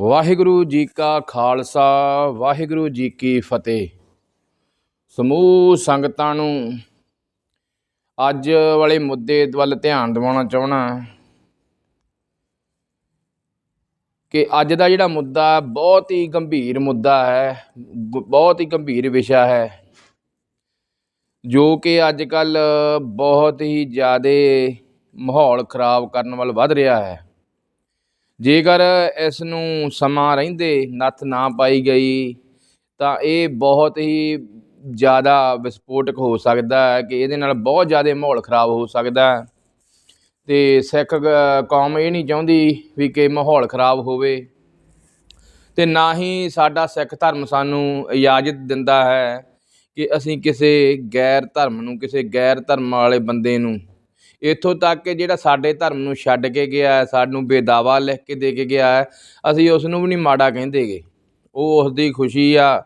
ਵਾਹਿਗੁਰੂ ਜੀ ਕਾ ਖਾਲਸਾ, ਵਾਹਿਗੁਰੂ ਜੀ ਕੀ ਫਤਿਹ। ਸਮੂਹ ਸੰਗਤਾਂ ਨੂੰ ਅੱਜ ਵਾਲੇ ਮੁੱਦੇ ਵੱਲ ਧਿਆਨ ਦਿਵਾਉਣਾ ਚਾਹਣਾ ਕਿ ਅੱਜ ਦਾ ਜਿਹੜਾ ਮੁੱਦਾ ਬਹੁਤ ਹੀ ਗੰਭੀਰ ਮੁੱਦਾ ਹੈ, ਗ- ਬਹੁਤ ਹੀ ਗੰਭੀਰ ਵਿਸ਼ਾ ਹੈ, ਜੋ ਕਿ ਅੱਜ ਕੱਲ ਬਹੁਤ ਹੀ ਜ਼ਿਆਦਾ ਮਾਹੌਲ ਖਰਾਬ ਕਰਨ ਵੱਲ ਵੱਧ ਰਿਹਾ ਹੈ। ਜੇਕਰ ਇਸ ਨੂੰ ਸਮਾਂ ਰਹਿੰਦੇ, ਨੱਥ ਨਾ ਪਾਈ ਗਈ, ਤਾਂ ਇਹ ਬਹੁਤ ਹੀ ਜ਼ਿਆਦਾ ਵਿਸਫੋਟਕ ਹੋ ਸਕਦਾ ਹੈ ਕਿ ਇਹਦੇ ਨਾਲ ਬਹੁਤ ਜ਼ਿਆਦਾ ਮਾਹੌਲ ਖਰਾਬ ਹੋ ਸਕਦਾ ਹੈ। ਤੇ ਸਿੱਖ ਕੌਮ ਇਹ ਨਹੀਂ ਚਾਹੁੰਦੀ ਵੀ ਕਿ ਮਾਹੌਲ ਖਰਾਬ ਹੋਵੇ। ਤੇ ਨਾ ਹੀ ਸਾਡਾ ਸਿੱਖ ਧਰਮ ਸਾਨੂੰ ਇਜਾਜ਼ਤ ਦਿੰਦਾ ਹੈ ਕਿ ਅਸੀਂ ਕਿਸੇ ਗੈਰ ਧਰਮ ਨੂੰ, ਕਿਸੇ ਗੈਰ ਧਰਮ ਵਾਲੇ ਬੰਦੇ ਨੂੰ ਇੱਥੋਂ ਤੱਕ ਕਿ ਜਿਹੜਾ ਸਾਡੇ ਧਰਮ ਨੂੰ ਛੱਡ ਕੇ ਗਿਆ ਹੈ, ਸਾਨੂੰ ਬੇਦਾਵਾ ਲਿਖ ਕੇ ਦੇ ਕੇ ਗਿਆ ਹੈ, ਅਸੀਂ ਉਸ ਨੂੰ ਵੀ ਨਹੀਂ ਮਾੜਾ ਕਹਿੰਦੇਗੇ ਉਹ ਉਸ ਦੀ ਖੁਸ਼ੀ ਆ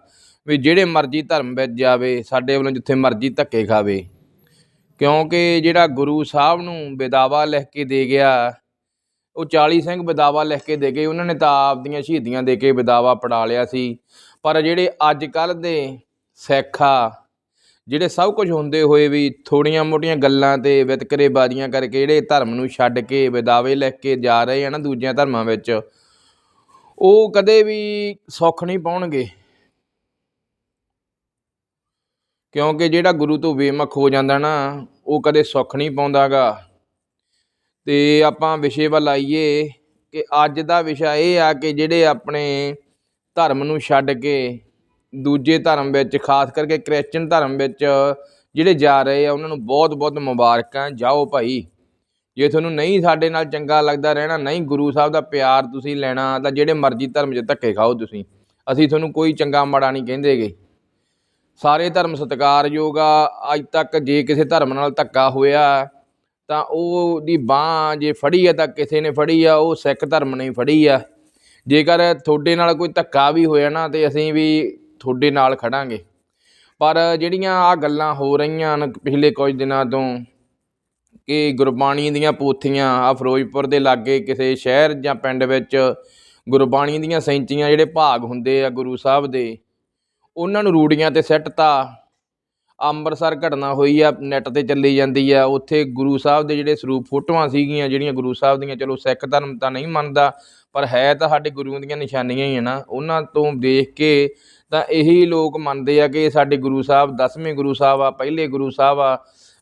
ਵੀ ਜਿਹੜੇ ਮਰਜ਼ੀ ਧਰਮ ਵਿੱਚ ਜਾਵੇ, ਸਾਡੇ ਵੱਲੋਂ ਜਿੱਥੇ ਮਰਜ਼ੀ ਧੱਕੇ ਖਾਵੇ। ਕਿਉਂਕਿ ਜਿਹੜਾ ਗੁਰੂ ਸਾਹਿਬ ਨੂੰ ਬੇਦਾਵਾ ਲਿਖ ਕੇ ਦੇ ਗਿਆ, ਉਹ 40 ਸਿੰਘ ਬੇਦਾਵਾ ਲਿਖ ਕੇ ਦੇ ਗਏ, ਉਹਨਾਂ ਨੇ ਤਾਂ ਆਪ ਦੀਆਂ ਸ਼ਹੀਦੀਆਂ ਦੇ ਕੇ ਬੇਦਾਵਾ ਪੜਾ ਲਿਆ ਸੀ। ਪਰ ਜਿਹੜੇ ਅੱਜ ਕੱਲ੍ਹ ਦੇ ਸਿੱਖ ਆ ਜਿਹੜੇ ਸਭ ਕੁਝ ਹੁੰਦੇ ਹੋਏ ਵੀ ਥੋੜੀਆਂ ਮੋਟੀਆਂ ਗੱਲਾਂ ਤੇ ਵਿਤਕਰੇਬਾਜ਼ੀਆਂ ਕਰਕੇ ਜਿਹੜੇ ਧਰਮ ਨੂੰ ਛੱਡ ਕੇ ਵਿਦਾਵੇ ਲਿਖ ਕੇ ਜਾ ਰਹੇ ਆ ਨਾ ਦੂਜਿਆਂ ਧਰਮਾਂ ਵਿੱਚ, ਉਹ ਕਦੇ ਵੀ ਸੁੱਖ ਨਹੀਂ ਪਾਉਣਗੇ। ਕਿਉਂਕਿ ਜਿਹੜਾ ਗੁਰੂ ਤੋਂ ਬੇਮੁਖ ਹੋ ਜਾਂਦਾ ਨਾ, ਉਹ ਕਦੇ ਸੁੱਖ ਨਹੀਂ ਪਾਉਂਦਾਗਾ। ਤੇ ਆਪਾਂ ਵਿਸ਼ੇ ਵੱਲ ਆਈਏ ਕਿ ਅੱਜ ਦਾ ਵਿਸ਼ਾ ਇਹ ਆ ਕਿ ਜਿਹੜੇ ਆਪਣੇ ਧਰਮ ਨੂੰ ਛੱਡ ਕੇ ਦੂਜੇ ਧਰਮ ਵਿੱਚ, ਖਾਸ ਕਰਕੇ ਕ੍ਰਿਸਚਨ ਧਰਮ ਵਿੱਚ ਜਿਹੜੇ ਜਾ ਰਹੇ ਆ, ਉਹਨਾਂ ਨੂੰ ਬਹੁਤ ਬਹੁਤ ਮੁਬਾਰਕਾਂ ਜਾਓ ਭਾਈ। ਜੇ ਤੁਹਾਨੂੰ ਨਹੀਂ ਸਾਡੇ ਨਾਲ ਚੰਗਾ ਲੱਗਦਾ ਰਹਿਣਾ, ਨਹੀਂ ਗੁਰੂ ਸਾਹਿਬ ਦਾ ਪਿਆਰ ਤੁਸੀਂ ਲੈਣਾ, ਤਾਂ ਜਿਹੜੇ ਮਰਜ਼ੀ ਧਰਮ 'ਚ ਧੱਕੇ ਖਾਓ ਤੁਸੀਂ। ਅਸੀਂ ਤੁਹਾਨੂੰ ਕੋਈ ਚੰਗਾ ਮਾੜਾ ਨਹੀਂ ਕਹਿੰਦੇਗੇ ਸਾਰੇ ਧਰਮ ਸਤਿਕਾਰਯੋਗ ਆ। ਅੱਜ ਤੱਕ ਜੇ ਕਿਸੇ ਧਰਮ ਨਾਲ ਧੱਕਾ ਹੋਇਆ, ਤਾਂ ਉਹਦੀ ਬਾਹ ਜੇ ਫੜੀ ਆ, ਤਾਂ ਕਿਸੇ ਨੇ ਫੜੀ ਆ, ਉਹ ਸਿੱਖ ਧਰਮ ਨੇ ਫੜੀ ਆ। ਜੇਕਰ ਤੁਹਾਡੇ ਨਾਲ ਕੋਈ ਧੱਕਾ ਵੀ ਹੋਇਆ ਨਾ, ਤੇ ਅਸੀਂ ਵੀ ਤੁਹਾਡੇ ਨਾਲ ਖੜਾਂਗੇ। ਪਰ ਜਿਹੜੀਆਂ ਆ ਗੱਲਾਂ ਹੋ ਰਹੀਆਂ ਹਨ ਪਿਛਲੇ ਕੁਝ ਦਿਨਾਂ ਤੋਂ ਕਿ ਗੁਰਬਾਣੀ ਦੀਆਂ ਪੋਥੀਆਂ ਆ ਫਿਰੋਜ਼ਪੁਰ ਦੇ ਲਾਗੇ ਕਿਸੇ ਸ਼ਹਿਰ ਜਾਂ ਪਿੰਡ ਵਿੱਚ ਗੁਰਬਾਣੀ ਦੀਆਂ ਸੈਂਚੀਆਂ ਜਿਹੜੇ ਭਾਗ ਹੁੰਦੇ ਆ ਗੁਰੂ ਸਾਹਿਬ ਦੇ, ਉਹਨਾਂ ਨੂੰ ਰੂੜੀਆਂ ਤੇ ਸਿੱਟਤਾ ਅੰਮ੍ਰਿਤਸਰ ਘਟਨਾ ਹੋਈ ਆ, ਨੈਟ ਤੇ ਚੱਲੀ ਜਾਂਦੀ ਆ, ਉੱਥੇ ਗੁਰੂ ਸਾਹਿਬ ਦੇ ਜਿਹੜੇ ਸਰੂਪ ਫੋਟੋਆਂ ਸੀਗੀਆਂ ਜਿਹੜੀਆਂ ਗੁਰੂ ਸਾਹਿਬ ਦੀਆਂ, ਚਲੋ ਸਿੱਖ ਧਰਮ ਤਾਂ ਨਹੀਂ ਮੰਨਦਾ, ਪਰ ਹੈ ਤਾਂ ਸਾਡੇ ਗੁਰੂਆਂ ਦੀਆਂ ਨਿਸ਼ਾਨੀਆਂ ਹੀ ਆ ਨਾ, ਉਹਨਾਂ ਤੋਂ ਦੇਖ ਕੇ ਤਾਂ ਇਹੀ ਲੋਕ ਮੰਨਦੇ ਆ ਕਿ ਸਾਡੇ ਗੁਰੂ ਸਾਹਿਬ, ਦਸਵੇਂ ਗੁਰੂ ਸਾਹਿਬ ਆ, ਪਹਿਲੇ ਗੁਰੂ ਸਾਹਿਬ ਆ,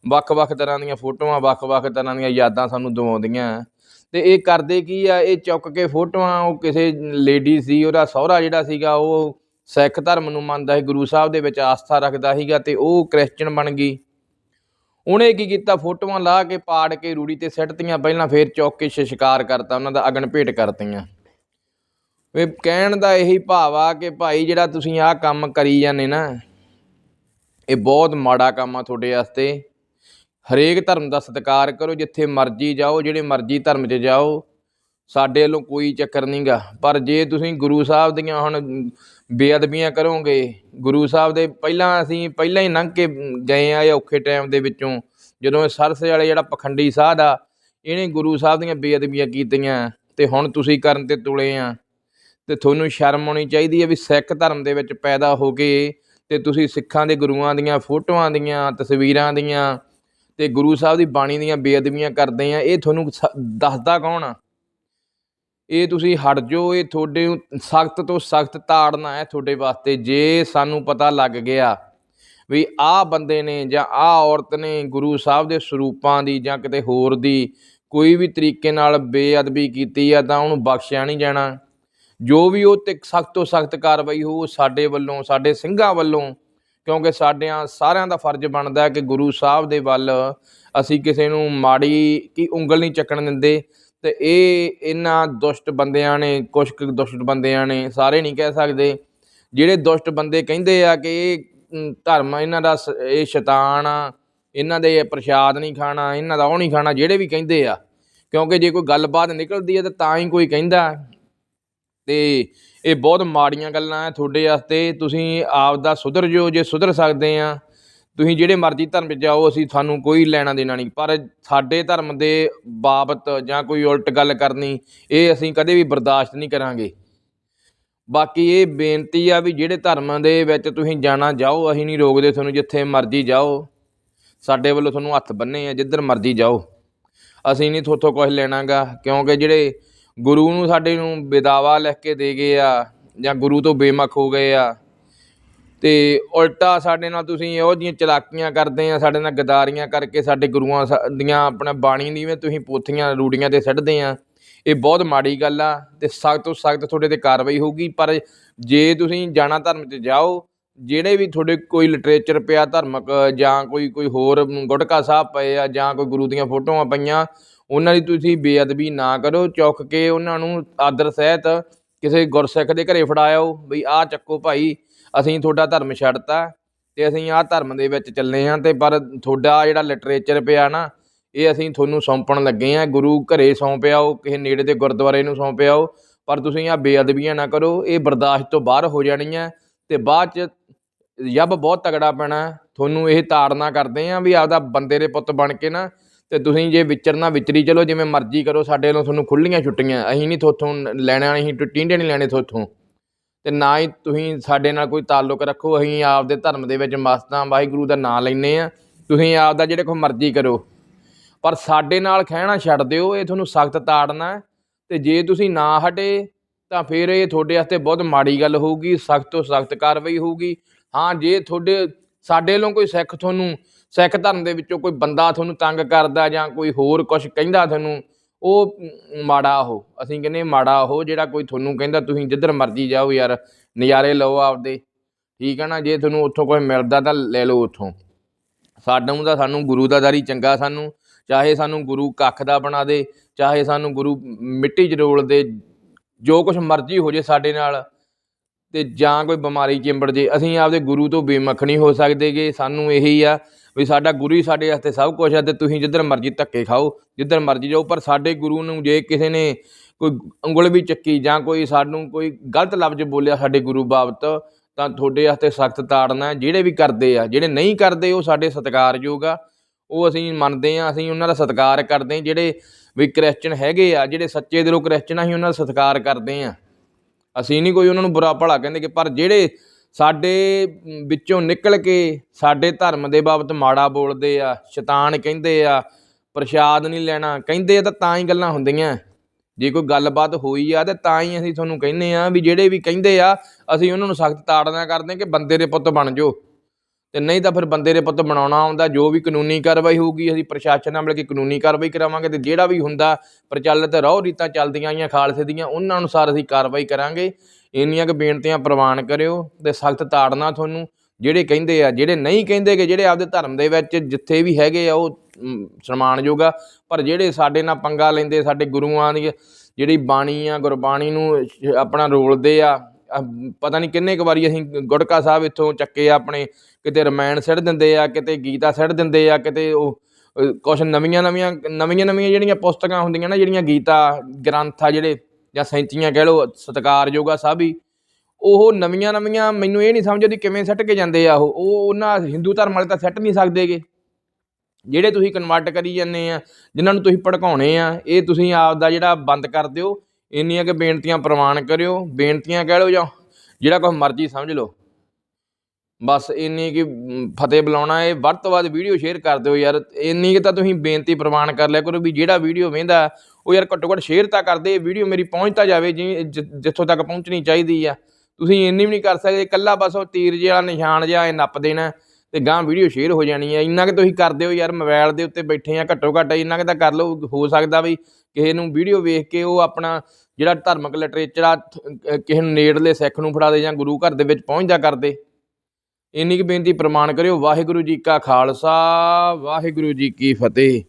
ਵੱਖ-ਵੱਖ ਤਰ੍ਹਾਂ ਦੀਆਂ ਫੋਟੋਆਂ, ਵੱਖ-ਵੱਖ ਤਰ੍ਹਾਂ ਦੀਆਂ ਯਾਦਾਂ ਸਾਨੂੰ ਦਿਵਾਉਂਦੀਆਂ। ਤੇ ਇਹ ਕਰਦੇ ਕੀ ਆ? ਇਹ ਚੁੱਕ ਕੇ ਫੋਟੋਆਂ, ਉਹ ਕਿਸੇ ਲੇਡੀ ਸੀ ਉਹਦਾ ਸਹੁਰਾ ਜਿਹੜਾ ਸੀਗਾ, ਉਹ ਸਿੱਖ ਧਰਮ ਨੂੰ ਮੰਨਦਾ ਸੀ, ਗੁਰੂ ਸਾਹਿਬ ਦੇ ਵਿੱਚ ਆਸਥਾ ਰੱਖਦਾ ਸੀਗਾ ਤੇ ਉਹ ਕ੍ਰਿਸਚਨ ਬਣ ਗਈ। ਉਹਨੇ ਕੀ ਕੀਤਾ? ਫੋਟੋਆਂ ਲਾ ਕੇ ਪਾੜ ਕੇ ਰੂੜੀ ਤੇ ਸਿੱਟਤੀਆਂ, ਪਹਿਲਾਂ ਫੇਰ ਚੁੱਕ ਕੇ ਸ਼ਿਕਾਰ ਕਰਤਾ, ਉਹਨਾਂ ਦਾ ਅਗਨ ਭੇਟ ਕਰਤੀਆਂ। ਵੇ ਕਹਿਣ ਦਾ ਇਹੀ ਭਾਵ ਆ ਕਿ ਭਾਈ ਜਿਹੜਾ ਤੁਸੀਂ ਆਹ ਕੰਮ ਕਰੀ ਜਾਂਦੇ ਨਾ, ਇਹ ਬਹੁਤ ਮਾੜਾ ਕੰਮ ਆ ਤੁਹਾਡੇ ਵਾਸਤੇ। ਹਰੇਕ ਧਰਮ ਦਾ ਸਤਿਕਾਰ ਕਰੋ, ਜਿੱਥੇ ਮਰਜ਼ੀ ਜਾਓ, ਜਿਹੜੇ ਮਰਜ਼ੀ ਧਰਮ 'ਚ ਜਾਓ, ਸਾਡੇ ਵੱਲੋਂ ਕੋਈ ਚੱਕਰ ਨਹੀਂਗਾ ਪਰ ਜੇ ਤੁਸੀਂ ਗੁਰੂ ਸਾਹਿਬ ਦੀਆਂ ਹੁਣ ਬੇਅਦਬੀਆਂ ਕਰੋਗੇ, ਗੁਰੂ ਸਾਹਿਬ ਦੇ ਪਹਿਲਾਂ ਅਸੀਂ ਪਹਿਲਾਂ ਹੀ ਲੰਘ ਕੇ ਗਏ ਆ ਇਹ ਔਖੇ ਟਾਈਮ ਦੇ ਵਿੱਚੋਂ, ਜਦੋਂ ਇਹ ਸਰਸੇ ਵਾਲੇ ਜਿਹੜਾ ਪਖੰਡੀ ਸਾਧ ਆ, ਇਹਨੇ ਗੁਰੂ ਸਾਹਿਬ ਦੀਆਂ ਬੇਅਦਬੀਆਂ ਕੀਤੀਆਂ ਤੇ ਹੁਣ ਤੁਸੀਂ ਕਰਨ ਤੇ ਤੁਲੇ ਆ। ਤੇ ਤੁਹਾਨੂੰ ਸ਼ਰਮ ਆਉਣੀ ਚਾਹੀਦੀ ਹੈ ਵੀ ਸਿੱਖ ਧਰਮ ਦੇ ਵਿੱਚ ਪੈਦਾ ਹੋ ਕੇ ਤੇ ਤੁਸੀਂ ਸਿੱਖਾਂ ਦੇ ਗੁਰੂਆਂ ਦੀਆਂ ਫੋਟੋਆਂ ਦੀਆਂ, ਤਸਵੀਰਾਂ ਦੀਆਂ ਤੇ ਗੁਰੂ ਸਾਹਿਬ ਦੀ ਬਾਣੀ ਦੀਆਂ ਬੇਅਦਬੀਆਂ ਕਰਦੇ ਆ, ਇਹ ਤੁਹਾਨੂੰ ਸ- ਦੱਸਦਾ ਕੌਣ ਆ? ਇਹ ਤੁਸੀਂ ਹਟ ਜਾਓ, ਇਹ ਤੁਹਾਡੇ ਸਖਤ ਤੋਂ ਸਖਤ ਤਾੜਨਾ ਹੈ ਤੁਹਾਡੇ ਵਾਸਤੇ, ਜੇ ਸਾਨੂੰ ਪਤਾ ਲੱਗ ਗਿਆ ਵੀ ਆਹ ਬੰਦੇ ਨੇ ਜਾਂ ਆਹ ਔਰਤ ਨੇ ਗੁਰੂ ਸਾਹਿਬ ਦੇ ਸਰੂਪਾਂ ਦੀ ਜਾਂ ਕਿਤੇ ਹੋਰ ਦੀ ਕੋਈ ਵੀ ਤਰੀਕੇ ਨਾਲ ਬੇਅਦਬੀ ਕੀਤੀ ਆ, ਤਾਂ ਉਹਨੂੰ ਬਖਸ਼ਿਆ ਨਹੀਂ ਜਾਣਾ। ਜੋ ਵੀ ਉਹ ਤੇ ਸਖਤ ਤੋਂ ਸਖਤ ਕਾਰਵਾਈ ਹੋ ਸਾਡੇ ਵੱਲੋਂ, ਸਾਡੇ ਸਿੰਘਾਂ ਵੱਲੋਂ, ਕਿਉਂਕਿ ਸਾਡਿਆਂ ਸਾਰਿਆਂ ਦਾ ਫਰਜ਼ ਬਣਦਾ ਹੈ ਕਿ ਗੁਰੂ ਸਾਹਿਬ ਦੇ ਵੱਲ ਅਸੀਂ ਕਿਸੇ ਨੂੰ ਮਾੜੀ ਕੀ ਉਂਗਲ ਨਹੀਂ ਚੱਕਣ ਦਿੰਦੇ ਤੇ ਇਹ ਇਹਨਾਂ ਦੁਸ਼ਟ ਬੰਦਿਆਂ ਨੇ ਕੁਝ ਕੁ ਦੁਸ਼ਟ ਬੰਦਿਆਂ ਨੇ ਸਾਰੇ ਨਹੀਂ ਕਹਿ ਸਕਦੇ। ਜਿਹੜੇ ਦੁਸ਼ਟ ਬੰਦੇ ਕਹਿੰਦੇ ਆ ਕਿ ਇਹ ਧਰਮ ਇਹਨਾਂ ਦਾ ਸ- ਇਹ ਸ਼ੈਤਾਨ ਆ, ਇਹਨਾਂ ਦੇ ਪ੍ਰਸ਼ਾਦ ਨਹੀਂ ਖਾਣਾ, ਇਹਨਾਂ ਦਾ ਉਹ ਨਹੀਂ ਖਾਣਾ, ਜਿਹੜੇ ਵੀ ਕਹਿੰਦੇ ਆ, ਕਿਉਂਕਿ ਜੇ ਕੋਈ ਗੱਲਬਾਤ ਨਿਕਲਦੀ ਹੈ ਤਾਂ ਤਾਂ ਹੀ ਕੋਈ ਕਹਿੰਦਾ। ਤੇ ਇਹ ਬਹੁਤ ਮਾੜੀਆਂ ਗੱਲਾਂ ਆ ਤੁਹਾਡੇ ਵਾਸਤੇ। ਤੁਸੀਂ ਆਪ ਦਾ ਸੁਧਰ ਜੋ ਜੇ ਸੁਧਰ ਸਕਦੇ ਆ, ਤੁਸੀਂ ਜਿਹੜੇ ਮਰਜ਼ੀ ਧਰਮ 'ਚ ਜਾਓ, ਅਸੀਂ ਤੁਹਾਨੂੰ ਕੋਈ ਲੈਣਾ ਦੇਣਾ ਨਹੀਂ। ਪਰ ਸਾਡੇ ਧਰਮ ਦੇ ਬਾਬਤ ਜਾਂ ਕੋਈ ਉਲਟ ਗੱਲ ਕਰਨੀ, ਇਹ ਅਸੀਂ ਕਦੇ ਵੀ ਬਰਦਾਸ਼ਤ ਨਹੀਂ ਕਰਾਂਗੇ। ਬਾਕੀ ਇਹ ਬੇਨਤੀ ਆ ਵੀ ਜਿਹੜੇ ਧਰਮ ਦੇ ਵਿੱਚ ਤੁਸੀਂ ਜਾਣਾ ਜਾਓ, ਅਸੀਂ ਨਹੀਂ ਰੋਕਦੇ ਤੁਹਾਨੂੰ ਜਿੱਥੇ ਮਰਜ਼ੀ ਜਾਓ। ਸਾਡੇ ਵੱਲੋਂ ਤੁਹਾਨੂੰ ਹੱਥ ਬੰਨੇ ਆ, ਜਿੱਧਰ ਮਰਜ਼ੀ ਜਾਓ। ਅਸੀਂ ਨਹੀਂ ਥੋਥੋਂ ਕੁਝ ਲੈਣਾਗਾ, ਕਿਉਂਕਿ ਜਿਹੜੇ ਗੁਰੂ ਨੂੰ ਸਾਡੇ ਨੂੰ ਬੇਦਾਵਾ ਲਿਖ ਕੇ ਦੇ ਗਏ ਆ ਜਾਂ ਗੁਰੂ ਤੋਂ ਬੇਮੁਖ ਹੋ ਗਏ ਆ। ਤੇ ਉਲਟਾ ਸਾਡੇ ਨਾਲ ਤੁਸੀਂ ਇਹੋ ਜਿਹੀਆਂ ਚਲਾਕੀਆਂ ਕਰਦੇ ਆ, ਸਾਡੇ ਨਾਲ ਗਦਾਰੀਆਂ ਕਰਕੇ ਸਾਡੇ ਗੁਰੂਆਂ ਸਾ- ਦੀਆਂ ਆਪਣਾ ਬਾਣੀ ਦੀਆਂ ਤੁਸੀਂ ਪੋਥੀਆਂ, ਰੂੜੀਆਂ ਤੇ ਸੱਟਦੇ ਆ। ਇਹ ਬਹੁਤ ਮਾੜੀ ਗੱਲ ਆ ਤੇ ਸਖਤ ਤੋਂ ਸਖਤ ਤੁਹਾਡੇ ਤੇ ਕਾਰਵਾਈ ਹੋਊਗੀ, ਪਰ ਜੇ ਤੁਸੀਂ ਜਾਣਾ ਧਰਮ 'ਚ ਜਾਓ, ਜਿਹੜੇ ਵੀ ਤੁਹਾਡੇ ਕੋਈ ਲਿਟਰੇਚਰ ਪਿਆ ਧਾਰਮਿਕ, ਜਾਂ ਕੋਈ ਕੋਈ ਹੋਰ ਗੁਟਕਾ ਸਾਹਿਬ ਪਏ ਆ, ਜਾਂ ਕੋਈ ਗੁਰੂ ਦੀਆਂ ਫੋਟੋਆਂ ਪਈਆਂ ਉਹਨਾਂ ਦੀ ਤੁਸੀਂ ਬੇਅਦਬੀ ਨਾ ਕਰੋ, ਚੁੱਕ ਕੇ ਉਹਨਾਂ ਨੂੰ ਆਦਰ ਸਹਿਤ ਕਿਸੇ ਗੁਰਸਿੱਖ ਦੇ ਘਰੇ ਫੜਾਇਓ ਬਈ ਆਹ ਚੱਕੋ ਭਾਈ, ਅਸੀਂ ਤੁਹਾਡਾ ਧਰਮ ਛੱਡਤਾ ਤੇ ਅਸੀਂ ਆਹ ਧਰਮ ਦੇ ਵਿੱਚ ਚੱਲੇ ਹਾਂ ਤੇ ਪਰ ਤੁਹਾਡਾ ਜਿਹੜਾ ਲਿਟਰੇਚਰ ਪਿਆ ਨਾ, ਇਹ ਅਸੀਂ ਤੁਹਾਨੂੰ ਸੌਂਪਣ ਲੱਗੇ ਆ ਗੁਰੂ ਘਰੇ ਸੌਂਪਿਆ ਉਹ, ਕਿਸੇ ਨੇੜੇ ਦੇ ਗੁਰਦੁਆਰੇ ਨੂੰ ਸੌਂਪਿਆ ਉਹ, ਪਰ ਤੁਸੀਂ ਆਹ ਬੇਅਦਬੀਆਂ ਨਾ ਕਰੋ, ਇਹ ਬਰਦਾਸ਼ਤ ਤੋਂ ਬਾਹਰ ਹੋ ਜਾਣੀਆਂ ਤੇ ਬਾਅਦ ਚ ਯੱਬ ਬਹੁਤ ਤਗੜਾ ਪੈਣਾ, ਤੁਹਾਨੂੰ ਇਹ ਤਾੜਨਾ ਕਰਦੇ ਆ ਵੀ ਆਪਦਾ ਬੰਦੇ ਦੇ ਪੁੱਤ ਬਣ ਕੇ ਨਾ ਤੇ ਤੁਸੀਂ ਜੇ ਵਿਚਰਨਾ ਵਿਚਰੀ, ਚਲੋ ਜਿਵੇਂ ਮਰਜ਼ੀ ਕਰੋ, ਸਾਡੇ ਵੱਲੋਂ ਤੁਹਾਨੂੰ ਖੁੱਲੀਆਂ ਛੁੱਟੀਆਂ, ਅਸੀਂ ਨਹੀਂ ਥੋਥੋਂ ਲੈਣਾ ਅਸੀਂ ਟਿੰਡੇ ਨਹੀਂ ਲੈਣੇ ਥੋਥੋਂ। ਤੇ ਨਾ ਹੀ ਤੁਸੀਂ ਸਾਡੇ ਨਾਲ ਕੋਈ ਤਾਲੁਕ ਰੱਖੋ, ਅਸੀਂ ਆਪਦੇ ਧਰਮ ਦੇ ਵਿੱਚ ਮਸਤ ਹਾਂ, ਵਾਹਿਗੁਰੂ ਦਾ ਨਾਮ ਲੈਨੇ ਆ ਤੁਸੀਂ ਆਪਦਾ ਜਿਹੜੇ ਕੋ ਮਰਜ਼ੀ ਕਰੋ। ਪਰ ਸਾਡੇ ਨਾਲ ਖਹਿਣਾ ਛੱਡ ਦਿਓ, ਇਹ ਤੁਹਾਨੂੰ ਸਖਤ ਤਾੜਨਾ ਹੈ, ਤੇ ਜੇ ਤੁਸੀਂ ਨਾ ਹਟੇ, ਤਾਂ ਫਿਰ ਇਹ ਤੁਹਾਡੇ ਵਾਸਤੇ ਬਹੁਤ ਮਾੜੀ ਗੱਲ ਹੋਊਗੀ, ਸਖਤ ਤੋਂ ਸਖਤ ਕਾਰਵਾਈ ਹੋਊਗੀ। ਹਾਂ, ਜੇ ਤੁਹਾਡੇ, ਸਾਡੇ ਵੱਲੋਂ ਕੋਈ ਸਿੱਖ ਤੁਹਾਨੂੰ ਸਿੱਖ ਧਰਮ ਦੇ ਵਿੱਚੋਂ ਕੋਈ ਬੰਦਾ ਤੁਹਾਨੂੰ ਤੰਗ ਕਰਦਾ ਜਾਂ ਕੋਈ ਹੋਰ ਕੁਝ ਕਹਿੰਦਾ ਤੁਹਾਨੂੰ, ਉਹ ਮਾੜਾ ਉਹ। ਅਸੀਂ ਕਹਿੰਦੇ ਮਾੜਾ ਉਹ ਜਿਹੜਾ ਕੋਈ ਤੁਹਾਨੂੰ ਕਹਿੰਦਾ, ਤੁਸੀਂ ਜਿੱਧਰ ਮਰਜ਼ੀ ਜਾਓ ਯਾਰ, ਨਜ਼ਾਰੇ ਲਓ ਆਪਦੇ। ਠੀਕ ਹੈ ਨਾ? ਜੇ ਤੁਹਾਨੂੰ ਉੱਥੋਂ ਕੋਈ ਮਿਲਦਾ ਤਾਂ ਲੈ ਲਓ ਉੱਥੋਂ। ਸਾਨੂੰ ਤਾਂ ਸਾਨੂੰ ਗੁਰੂ ਦਾ ਦਾਰੀ ਚੰਗਾ ਸਾਨੂੰ, ਚਾਹੇ ਸਾਨੂੰ ਗੁਰੂ ਕੱਖ ਦਾ ਬਣਾ ਦੇ, ਚਾਹੇ ਸਾਨੂੰ ਗੁਰੂ ਮਿੱਟੀ 'ਚ ਰੋਲ ਦੇ, ਜੋ ਕੁਝ ਮਰਜ਼ੀ ਹੋ ਜੇ ਸਾਡੇ ਨਾਲ, ਤੇ ਜਾਂ ਕੋਈ ਬਿਮਾਰੀ ਚਿੰਬੜ ਜੇ, ਅਸੀਂ ਆਪਦੇ ਗੁਰੂ ਤੋਂ ਬੇਮੱਖ ਨਹੀਂ ਹੋ ਸਕਦੇਗੇ। ਸਾਨੂੰ ਇਹੀ ਆ ਵੀ ਸਾਡਾ ਗੁਰੂ ਹੀ ਸਾਡੇ ਵਾਸਤੇ ਸਭ ਕੁਝ ਆ ਤੇ ਤੁਸੀਂ ਜਿੱਧਰ ਮਰਜ਼ੀ ਧੱਕੇ ਖਾਓ, ਜਿੱਧਰ ਮਰਜ਼ੀ ਜਾਓ, ਪਰ ਸਾਡੇ ਗੁਰੂ ਨੂੰ ਜੇ ਕਿਸੇ ਨੇ ਕੋਈ ਉਂਗਲ ਵੀ ਚੱਕੀ ਜਾਂ ਕੋਈ ਸਾਨੂੰ ਕੋਈ ਗਲਤ ਲਫ਼ਜ਼ ਬੋਲਿਆ ਸਾਡੇ ਗੁਰੂ ਬਾਬਤ, ਤਾਂ ਤੁਹਾਡੇ ਵਾਸਤੇ ਸਖਤ ਤਾੜਨਾ ਜਿਹੜੇ ਵੀ ਕਰਦੇ ਆ, ਜਿਹੜੇ ਨਹੀਂ ਕਰਦੇ, ਉਹ ਸਾਡੇ ਸਤਿਕਾਰਯੋਗ ਆ। ਉਹ ਅਸੀਂ ਮੰਨਦੇ ਆ ਅਸੀਂ ਉਹਨਾਂ ਦਾ ਸਤਿਕਾਰ ਕਰਦੇ ਹਾਂ। ਜਿਹੜੇ ਵੀ ਕ੍ਰਿਸਚਨ ਹੈਗੇ ਆ, ਜਿਹੜੇ ਸੱਚੇ ਦਿਲੋਂ ਕ੍ਰਿਸਚਨ ਆ, ਅਸੀਂ ਉਹਨਾਂ ਦਾ ਸਤਿਕਾਰ ਕਰਦੇ ਆ ਅਸੀਂ ਨਹੀਂ ਕੋਈ ਉਹਨਾਂ ਨੂੰ ਬੁਰਾ ਭਲਾ ਕਹਿੰਦੇ ਕਿ ਪਰ ਜਿਹੜੇ ਸਾਡੇ ਵਿੱਚੋਂ ਨਿਕਲ ਕੇ ਸਾਡੇ ਧਰਮ ਦੇ ਬਾਬਤ ਮਾੜਾ ਬੋਲਦੇ ਆ, ਸ਼ੈਤਾਨ ਕਹਿੰਦੇ ਆ, ਪ੍ਰਸ਼ਾਦ ਨਹੀਂ ਲੈਣਾ, ਕਹਿੰਦੇ ਆ ਤਾਂ ਤਾਂ ਹੀ ਗੱਲਾਂ ਹੁੰਦੀਆਂ। ਜੇ ਕੋਈ ਗੱਲਬਾਤ ਹੋਈ ਆ ਤੇ ਤਾਂ ਹੀ ਅਸੀਂ ਤੁਹਾਨੂੰ ਕਹਿੰਦੇ ਆ ਵੀ ਜਿਹੜੇ ਵੀ ਕਹਿੰਦੇ ਆ, ਅਸੀਂ ਉਹਨਾਂ ਨੂੰ ਸਖਤ ਤਾੜਨਾ ਕਰਦੇ ਕਿ ਬੰਦੇ ਦੇ ਪੁੱਤ ਬਣ ਜਾਓ। ਤੇ ਨਹੀਂ ਤਾਂ ਫਿਰ ਬੰਦੇ ਦੇ ਪੁੱਤ ਬਣਾਉਣਾ ਆਉਂਦਾ ਜੋ ਵੀ ਕਾਨੂੰਨੀ ਕਾਰਵਾਈ ਹੋਊਗੀ ਅਸੀਂ ਪ੍ਰਸ਼ਾਸਨ ਨਾਲ ਮਿਲ ਕੇ ਕਾਨੂੰਨੀ ਕਾਰਵਾਈ ਕਰਾਵਾਂਗੇ ਤੇ ਜਿਹੜਾ ਵੀ ਹੁੰਦਾ ਪ੍ਰਚਲਿਤ ਰਹੁ ਰੀਤਾਂ ਚੱਲਦੀਆਂ ਆਈਆਂ ਖਾਲਸੇ ਦੀਆਂ ਉਹਨਾਂ ਅਨੁਸਾਰ ਅਸੀਂ ਕਾਰਵਾਈ ਕਰਾਂਗੇ। ਇੰਨੀਆਂ ਕੁ ਬੇਨਤੀਆਂ ਪ੍ਰਵਾਨ ਕਰਿਓ ਤੇ ਸਖਤ ਤਾੜਨਾ ਤੁਹਾਨੂੰ। ਜਿਹੜੇ ਕਹਿੰਦੇ ਆ ਜਿਹੜੇ ਨਹੀਂ ਕਹਿੰਦੇ ਕਿ ਜਿਹੜੇ ਆਪਦੇ ਧਰਮ ਦੇ ਵਿੱਚ ਜਿੱਥੇ ਵੀ ਹੈਗੇ ਆ ਉਹ ਮ, ਸਨਮਾਨਯੋਗ ਆ ਪਰ ਜਿਹੜੇ ਸਾਡੇ ਨਾਲ ਪੰਗਾ ਲੈਂਦੇ ਸਾਡੇ ਗੁਰੂਆਂ ਦੀ ਜਿਹੜੀ ਬਾਣੀ ਆ ਗੁਰਬਾਣੀ ਨੂੰ ਆਪਣਾ ਰੋਲਦੇ ਆ ਪਤਾ ਨਹੀਂ ਕਿੰਨੇ ਕੁ ਵਾਰੀ ਅਸੀਂ ਗੁੜਕਾ ਸਾਹਿਬ ਇੱਥੋਂ ਚੱਕੇ ਆ ਆਪਣੇ, ਕਿਤੇ ਰਮਾਇਣ ਸਿੱਟ ਦਿੰਦੇ ਆ, ਕਿਤੇ ਗੀਤਾ ਸਿੱਟ ਦਿੰਦੇ ਆ, ਕਿਤੇ ਉਹ, ਅਹ ਕੁਛ ਨਵੀਆਂ ਨਵੀਆਂ ਨਵੀਆਂ ਨਵੀਆਂ ਜਿਹੜੀਆਂ ਪੁਸਤਕਾਂ ਹੁੰਦੀਆਂ ਨਾ, ਜਿਹੜੀਆਂ ਗੀਤਾ, ਗ੍ਰੰਥ ਆ ਜਿਹੜੇ, ਜਾਂ ਸੈਂਚੀਆਂ ਕਹਿ ਲਓ, ਸਤਿਕਾਰਯੋਗ ਆ ਸਭ ਉਹ ਨਵੀਆਂ ਨਵੀਆਂ ਮੈਨੂੰ ਇਹ ਨਹੀਂ ਸਮਝ ਆਉਂਦੀ ਕਿਵੇਂ ਸੱਟ ਕੇ ਜਾਂਦੇ ਆ ਉਹ ਉਹ ਉਹਨਾਂ ਹਿੰਦੂ ਧਰਮ ਵਾਲੇ ਤਾਂ ਸੱਟ ਨਹੀਂ ਸਕਦੇਗੇ ਜਿਹੜੇ ਤੁਸੀਂ ਕਨਵਰਟ ਕਰੀ ਜਾਂਦੇ ਆ, ਜਿਨ੍ਹਾਂ ਨੂੰ ਤੁਸੀਂ ਭੜਕਾਉਣੇ ਆ, ਇਹ ਤੁਸੀਂ ਆਪ ਦਾ ਜਿਹੜਾ ਬੰਦ ਕਰ ਦਿਓ ਇੰਨੀਆਂ ਕਿ ਬੇਨਤੀਆਂ ਪ੍ਰਵਾਨ ਕਰਿਓ, ਬੇਨਤੀਆਂ ਕਹਿ ਲਓ ਜਾਂ ਜਿਹੜਾ ਕੁਛ ਮਰਜ਼ੀ ਸਮਝ ਲਓ। ਬਸ ਇੰਨੀ ਕਿ ਫਤਿਹ ਬੁਲਾਉਣਾ, ਇਹ ਵੱਧ ਤੋਂ ਵੱਧ ਵੀਡੀਓ ਸ਼ੇਅਰ ਕਰ ਦਿਓ ਯਾਰ। ਇੰਨੀ ਕਿ ਤਾਂ ਤੁਸੀਂ ਬੇਨਤੀ ਪ੍ਰਵਾਨ ਕਰ ਲਿਆ ਕਰੋ ਵੀ ਜਿਹੜਾ ਵੀਡੀਓ ਵੇਂਦਾ, ਉਹ ਯਾਰ ਘੱਟੋ ਘੱਟ ਸ਼ੇਅਰ ਤਾਂ ਕਰਦੇ ਵੀਡੀਓ ਮੇਰੀ ਪਹੁੰਚ ਤਾਂ ਜਾਵੇ ਜਿਵੇਂ ਜਿ- ਜਿੱਥੋਂ ਤੱਕ ਪਹੁੰਚਣੀ ਚਾਹੀਦੀ ਆ। ਤੁਸੀਂ ਇੰਨੀ ਵੀ ਨਹੀਂ ਕਰ ਸਕਦੇ, ਇਕੱਲਾ ਬਸ ਉਹ ਤੀਰ ਜਿਹਾ, ਨਿਸ਼ਾਨ ਜਿਹਾ ਇਹ ਨੱਪ ਦੇਣਾ। ਤੇ ਗਾਂ ਵੀਡੀਓ ਸ਼ੇਅਰ ਹੋ ਜਾਣੀ ਹੈ ਇੰਨਾ ਕਿ ਤੁਸੀਂ ਕਰਦੇ ਹੋ ਯਾਰ ਮੋਬਾਈਲ ਦੇ ਉੱਤੇ ਬੈਠੇ ਆ ਘੱਟੋ ਘੱਟ, ਇੰਨਾ ਕਿ ਤਾਂ ਕਰ ਲਓ, ਹੋ ਸਕਦਾ ਵੀ ਕਿਸੇ ਨੂੰ ਵੀਡੀਓ ਵੇਖ ਕੇ ਉਹ ਆਪਣਾ ਜਿਹੜਾ ਧਾਰਮਿਕ ਲਿਟਰੇਚਰ ਆ, ਥ- ਕਿਸੇ ਨੂੰ ਨੇੜਲੇ ਸਿੱਖ ਨੂੰ ਫੜਾ ਦੇ ਜਾਂ ਗੁਰੂ ਘਰ ਦੇ ਵਿੱਚ ਪਹੁੰਚਦਾ ਕਰਦੇ ਇੰਨੀ ਕੁ ਬੇਨਤੀ ਪ੍ਰਮਾਣ ਕਰਿਓ। ਵਾਹਿਗੁਰੂ ਜੀ ਕਾ ਖਾਲਸਾ, ਵਾਹਿਗੁਰੂ ਜੀ ਕੀ ਫਤਿਹ।